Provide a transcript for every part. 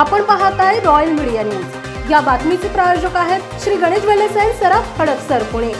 आपण पाहत आहे रॉयल मीडिया न्यूज या बातमीचे प्रायोजक आहेत श्री गणेश वेलेसाई अँड सराफ हडपसर पुणे.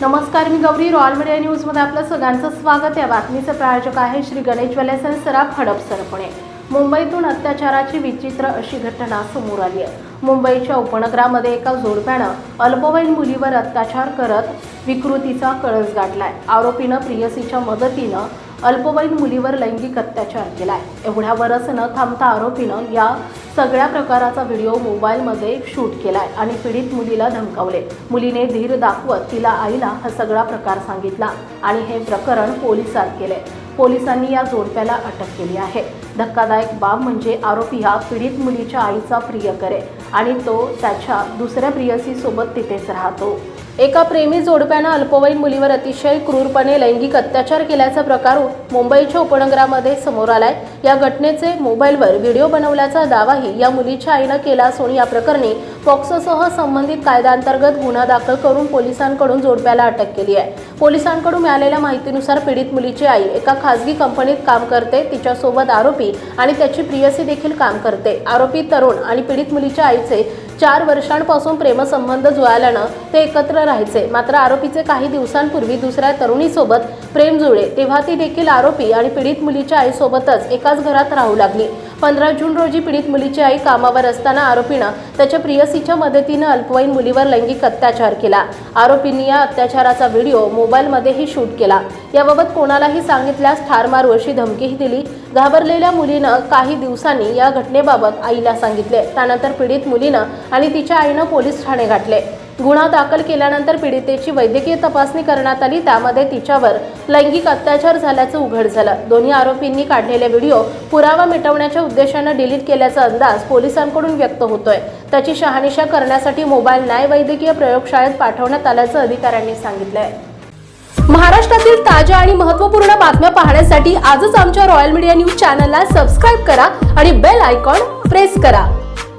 नमस्कार मी गौरी. रॉयल मीडिया न्यूजमध्ये आपलं सगळ्यांचं स्वागत. या बातमीचे प्रायोजक आहे श्री गणेश वेलेसाई अँड सराफ हडपसर पुणे. मुंबईतून अत्याचाराची विचित्र अशी घटना समोर आली आहे. मुंबईच्या उपनगरामध्ये एका जोडप्यानं अल्पवयीन मुलीवर अत्याचार करत विकृतीचा कळस गाठलाय. आरोपीनं प्रियसीच्या मदतीनं अल्पवयीन मुलीवर लैंगिक अत्याचार केलाय. एवढ्यावरच न थांबता आरोपीनं या सगळ्या प्रकाराचा व्हिडिओ मोबाईलमध्ये शूट केलाय आणि पीडित मुलीला धमकावले. मुलीने धीर दाखवत तिला आईला हा सगळा प्रकार सांगितला आणि हे प्रकरण पोलिसात केले पोलिसांनी या जोडप्याला अटक केली आहे. धक्कादायक बाब म्हणजे आरोपी हा पीडित मुलीच्या आईचा प्रियकर आहे आणि तो त्याच्या दुसऱ्या प्रियसीसोबत तिथेच राहतो. एका प्रेमी जोडप्यानं अल्पवयीन मुलीवर अतिशय क्रूरपणे लैंगिक अत्याचार केल्याचा प्रकार मुंबईच्या उपनगरामध्ये समोर आलाय. या घटनेचे मोबाईलवर व्हिडिओ बनवल्याचा दावाही या मुलीच्या आईनं केला असून या प्रकरणी पॉक्सोसह संबंधित कायद्याअंतर्गत गुन्हा दाखल करून पोलिसांकडून जोडप्याला अटक केली आहे. पोलिसांकडून मिळालेल्या माहितीनुसार पीडित मुलीची आई एका खासगी कंपनीत काम करते तिच्यासोबत आरोपी आणि त्याची प्रियसी देखील काम करते. आरोपी तरुण आणि पीडित मुलीच्या आईचे चार वर्षांपासून प्रेमसंबंध जुळाल्यानं ते एकत्र राहायचे. मात्र आरोपीचे काही दिवसांपूर्वी दुसऱ्या तरुणीसोबत प्रेम जुळले. तेव्हा ती देखील आरोपी आणि पीडित मुलीच्या आईसोबतच एकाच घरात राहू लागली. पंधरा जून रोजी पीडित मुलीची आई कामावर असताना आरोपीनं त्याच्या प्रियसीच्या मदतीनं अल्पवयीन मुलीवर लैंगिक अत्याचार केला. आरोपींनी या अत्याचाराचा व्हिडिओ मोबाईलमध्येही शूट केला. याबाबत कोणालाही सांगितल्यास ठार मारू अशी धमकीही दिली. घाबरलेल्या मुलीनं काही दिवसांनी या घटनेबाबत आईला सांगितले. त्यानंतर पीडित मुलीनं आणि तिच्या आईनं पोलीस ठाणे गाठले. गुन्हा दाखल केल्यानंतर पीडितेची वैद्यकीय तपासणी करण्यात आली. त्यामध्ये तिच्यावर लैंगिक अत्याचार झाल्याचं उघड झालं. दोन्ही आरोपींनी काढलेले व्हिडिओ पुरावा मिटवण्याच्या उद्देशानं डिलीट केल्याचा अंदाज पोलिसांकडून व्यक्त होतोय. त्याची शहानिशा करण्यासाठी मोबाईल न्याय वैद्यकीय प्रयोगशाळेत पाठवण्यात आल्याचं अधिकाऱ्यांनी सांगितलंय. महाराष्ट्रातील ताज्या आणि महत्त्वपूर्ण बातम्या पाहण्यासाठी आजच आमच्या रॉयल मीडिया न्यूज चॅनलला सबस्क्राईब करा आणि बेल आयकॉन प्रेस करा.